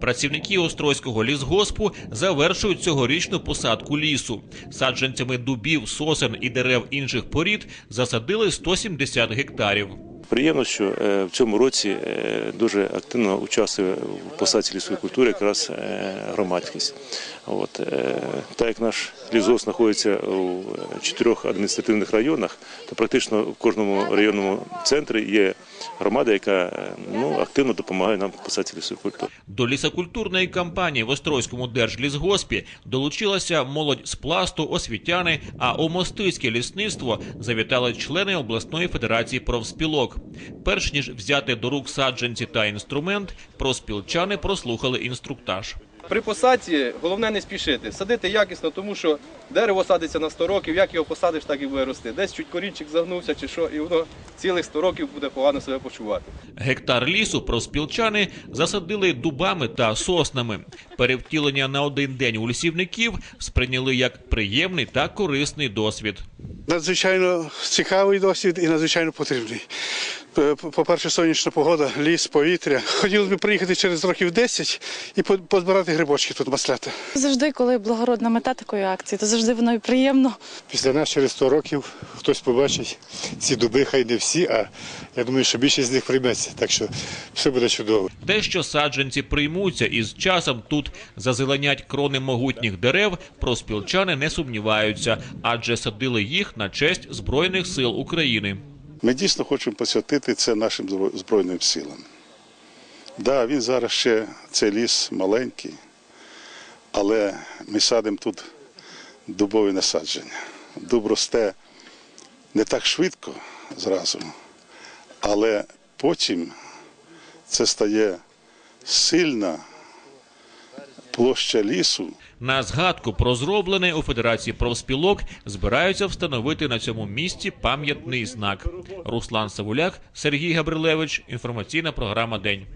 Працівники Острозького лісгоспу завершують цьогорічну посадку лісу. Саджанцями дубів, сосен і дерев інших порід засадили 170 гектарів. Приємно, що е, в цьому році е, дуже активно участвує в посадці лісової культури якраз е, громадськість. От, так як наш лісгосп знаходиться у чотирьох адміністративних районах, то практично в кожному районному центрі є громада, яка ну, активно допомагає нам в посадці лісової культури. До лісокультурної кампанії в Острозькому держлісгоспі долучилася молодь з пласту, освітяни, а у мостицьке лісництво завітали члени обласної федерації профспілок. Перш ніж взяти до рук саджанці та інструмент, проспілчани прослухали інструктаж. При посадці головне не спішити, садити якісно, тому що дерево садиться на 100 років, як його посадиш, так і буде рости. Десь чуть корінчик загнувся чи що, і воно цілих 100 років буде погано себе почувати. Гектар лісу профспілчани засадили дубами та соснами. Перевтілення на один день у лісівників сприйняли як приємний та корисний досвід. Надзвичайно цікавий досвід і надзвичайно потрібний. По-перше, сонячна погода, ліс, повітря. Хотілося б приїхати через років 10 і по- позбирати грибочки тут масляти. Завжди, коли благородна мета такої акції, то завжди воно і приємно. Після нас через 100 років хтось побачить ці дуби, хай не всі, а я думаю, що більшість з них прийметься. Так що все буде чудово. Те, що саджанці приймуться і з часом тут зазеленять крони могутніх дерев, проспілчани не сумніваються, адже садили їх на честь Збройних сил України. Ми дійсно хочемо посвятити це нашим Збройним силам. Да, він зараз ще цей ліс маленький, але ми садимо тут дубові насадження. Дуб росте не так швидко зразу, але потім це стає сильна площа лісу. На згадку про зроблене у Федерації профспілок збираються встановити на цьому місці пам'ятний знак. Руслан Савуляк, Сергій Габрилевич. Інформаційна програма День.